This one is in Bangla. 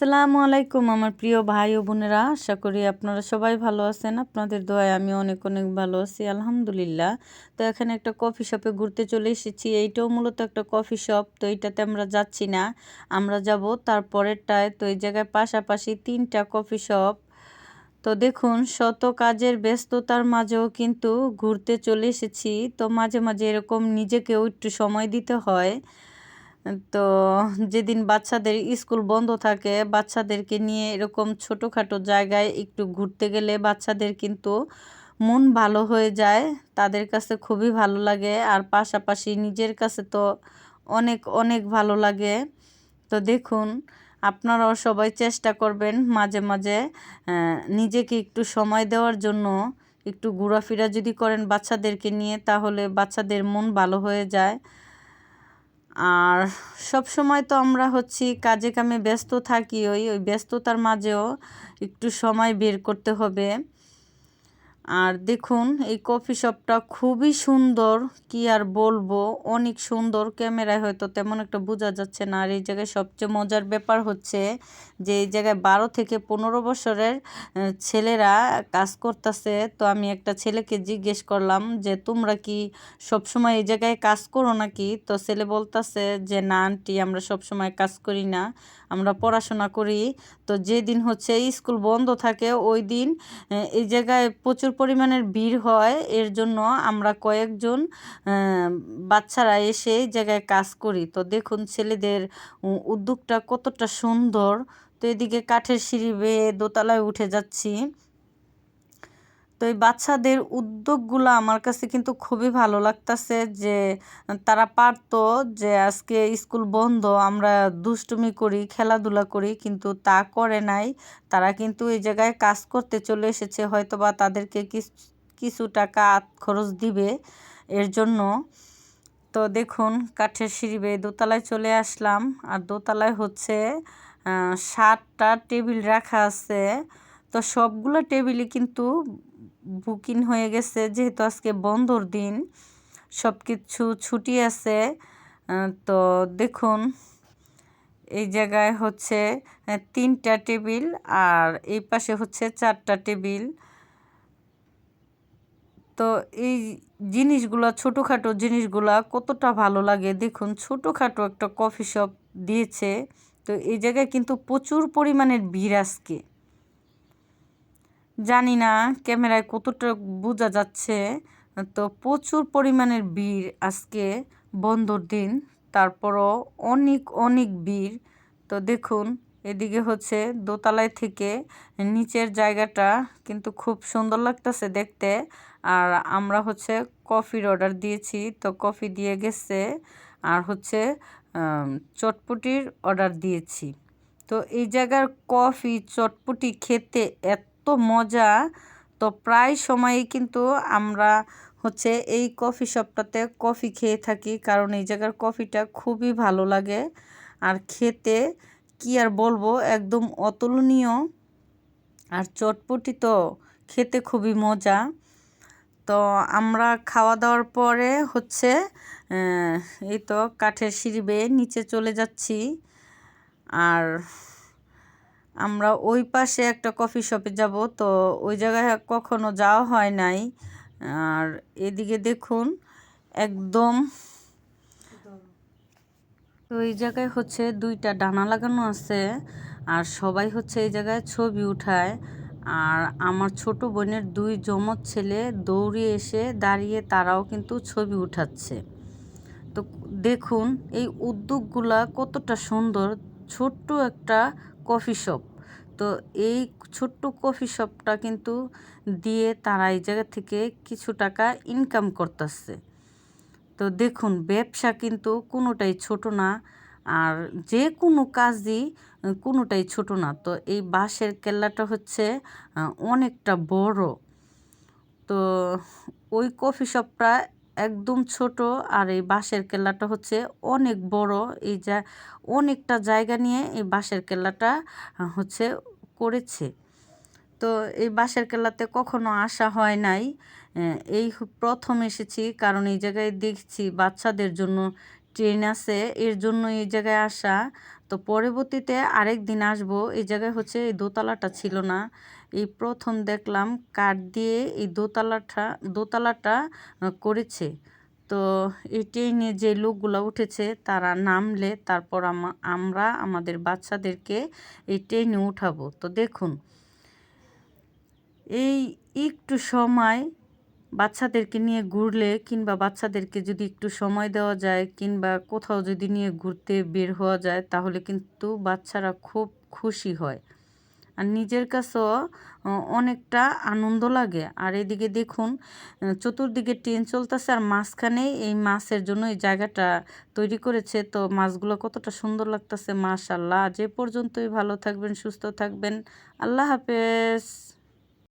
আসসালামু আলাইকুম আমার প্রিয় ভাই ও বোনেরা। আশা করি আপনারা সবাই ভালো আছেন। আপনাদের দোয়ায় আমি অনেক অনেক ভালো আছি, আলহামদুলিল্লাহ। তো এখানে একটা কফি শপে ঘুরতে চলে এসেছি। এইটাও মূলত একটা কফি শপ, তো এইটাতে আমরা যাচ্ছি না। আমরা যাব তারপরেরটায়, তো এই জায়গায় পাশাপাশি তিনটা কফি শপ। তো দেখুন, শত কাজের ব্যস্ততার মাঝেও কিন্তু ঘুরতে চলে এসেছি। তো মাঝে মাঝে এরকম নিজেকেও একটু সময় দিতে হয়। তো যেদিন বাচ্চাদের স্কুল বন্ধ থাকে, বাচ্চাদেরকে নিয়ে এরকম ছোটোখাটো জায়গায় একটু ঘুরতে গেলে বাচ্চাদের কিন্তু মন ভালো হয়ে যায়, তাদের কাছে খুবই ভালো লাগে। আর পাশাপাশি নিজের কাছে তো অনেক অনেক ভালো লাগে। তো দেখুন, আপনারাও সবাই চেষ্টা করবেন মাঝে মাঝে নিজেকে একটু সময় দেওয়ার জন্য একটু ঘোরাফেরা যদি করেন বাচ্চাদেরকে নিয়ে, তাহলে বাচ্চাদের মন ভালো হয়ে যায়। আর সব সময় তো আমরা হচ্ছি কাজে কামে ব্যস্ত থাকি, ওই ওই ব্যস্ততার মাঝেও একটু সময় বের করতে হবে। আর দেখুন, এই কফি শপটা খুবই সুন্দর। কি আর বলব, অনেক সুন্দর। ক্যামেরায় হয়তো তেমন একটা বোঝা যাচ্ছে না। আর এই জায়গায় সবচেয়ে মজার ব্যাপার হচ্ছে যে, এই জায়গায় বারো থেকে পনেরো বছরের ছেলেরা কাজ করতেছে। তো আমি একটা ছেলেকে জিজ্ঞেস করলাম যে, তোমরা কি সবসময় এই জায়গায় কাজ করো নাকি? তো ছেলে বলতেছে যে, না আন্টি, আমরা সবসময় কাজ করি না। আমরা পড়াশোনা করি। তো যেদিন হচ্ছে স্কুল বন্ধ থাকে, ওই দিন এই জায়গায় প্রচুর পরিমাণের ভিড় হয়, এর জন্য আমরা কয়েকজন বাচ্চারা এসে এই জায়গায় কাজ করি। তো দেখুন ছেলেদের উদ্যোগটা কতটা সুন্দর। তো এদিকে কাঠের সিঁড়ি বেয়ে দোতলায় উঠে যাচ্ছি। তো এই বাচ্চাদের উদ্যোগগুলো আমার কাছে কিন্তু খুবই ভালো লাগতেছে যে, তারা পারতো যে আজকে স্কুল বন্ধ, আমরা দুষ্টুমি করি, খেলাধুলা করি, কিন্তু তা করে নাই। তারা কিন্তু এই জায়গায় কাজ করতে চলে এসেছে হয়তো বা তাদেরকে কিছু টাকা খরচ দিবে এর জন্য। তো দেখুন, কাঠের সিঁড়ি বেয়ে দোতলায় চলে আসলাম, আর দোতলায় হচ্ছে সাতটা টেবিল রাখা আছে। তো সবগুলো টেবিলই কিন্তু বুকিং হয়ে গেছে, যেহেতু আজকে বন্ধর দিন সব কিছু ছুটি আছে। তো দেখুন, এই জায়গায় হচ্ছে তিনটা টেবিল আর এই পাশে হচ্ছে চারটা টেবিল। তো এই জিনিসগুলো, ছোটোখাটো জিনিসগুলো কতটা ভালো লাগে? দেখুন, ছোটোখাটো একটা কফি শপ দিয়েছে। তো এই জায়গায় কিন্তু প্রচুর পরিমাণের ভিড় আজকে। জানি না, ক্যামেরায় কতটা বোঝা যাচ্ছে। তো প্রচুর পরিমাণের ভিড় আজকে বন্ধর দিন। তারপরও অনেক অনেক ভিড়। তো দেখুন, এদিকে হচ্ছে দোতলায় থেকে নিচের জায়গাটা কিন্তু খুব সুন্দর লাগতেছে দেখতে। আর আমরা হচ্ছে কফির অর্ডার দিয়েছি, তো কফি দিয়ে গেছে। আর হচ্ছে চটপটির অর্ডার দিয়েছি। তো এই জায়গার কফি, চটপটি খেতে এত মজা। তো প্রায় সময়ই কিন্তু আমরা হচ্ছে এই কফি শপটাতে কফি খেয়ে থাকি, কারণ এই জায়গার কফিটা খুবই ভালো লাগে। আর খেতে কি আর বলব, একদম অতুলনীয়। আর চটপটি তো খেতে খুবই মজা। তো আমরা খাওয়া দাওয়ার পরে হচ্ছে এই তো কাঠের সিঁড়ি বেয়ে নিচে চলে যাচ্ছি। আর আমরা ওই পাশে একটা কফি শপে যাব। তো ওই জায়গায় কখনো যাওয়া হয় নাই। আর এদিকে দেখুন, একদম তো এই জায়গায় হচ্ছে দুইটা ডানা লাগানো আছে আর সবাই হচ্ছে এই জায়গায় ছবি উঠায়। আর আমার ছোট বোনের দুই জমজ ছেলে দৌড়ে এসে দাঁড়িয়ে তারাও কিন্তু ছবি উঠাচ্ছে। তো দেখুন, এই উদ্যোগগুলা কতটা সুন্দর। ছোট্ট একটা কফি শপ। তো এই ছোট্ট কফি শপটা কিন্তু দিয়ে তারা এই জায়গা থেকে কিছু টাকা ইনকাম করতেছে। তো দেখুন, ব্যবসা কিন্তু কোনোটাই ছোট না, আর যে কোনো কাজই কোনোটাই ছোট না। তো এই বাঁশের কেল্লাটা হচ্ছে অনেকটা বড়। তো ওই কফি শপটা একদম ছোট। আর এই বাঁশের কেল্লাটা হচ্ছে অনেক বড়। এই যা অনেকটা জায়গা নিয়ে এই বাঁশের কেল্লাটা হচ্ছে করেছে। তো এই বাঁশের কেল্লাতে কখনো আসা হয় নাই। এই প্রথম এসেছি কারণ এই জায়গায় দেখছি বাচ্চাদের জন্য ট্রেন আছে। এর জন্য এই জায়গায় আসা। তো পরবর্তীতে আরেক দিন আসব। এই জায়গায় হচ্ছে এই দোতলাটা ছিল না। এই প্রথম দেখলাম কাঠ দিয়ে এই দোতলাটা দোতলাটা করেছে। তো এই ট্রেনে যে লোকগুলো উঠেছে তারা নামলে তারপর আমা- আমরা আমাদের বাচ্চাদেরকে এই ট্রেনে উঠাবো। তো দেখুন, এই একটু সময় বাচ্চাদেরকে নিয়ে ঘুরলে কিংবা বাচ্চাদেরকে যদি একটু সময় দেওয়া যায় কিংবা কোথাও যদি নিয়ে ঘুরতে বের হওয়া যায়, তাহলে কিন্তু বাচ্চারা খুব খুশি হয়। আর নিজের কাছেও অনেকটা আনন্দ লাগে। আর এদিকে দেখুন চতুর্দিকে ট্রেন চলতেছে আর মাঝখানে এই মাছের জন্য এই জায়গাটা তৈরি করেছে। তো মাছগুলো কতটা সুন্দর লাগতেছে মাশাল্লাহ যে পর্যন্তই, ভালো থাকবেন, সুস্থ থাকবেন। আল্লাহ হাফেজ।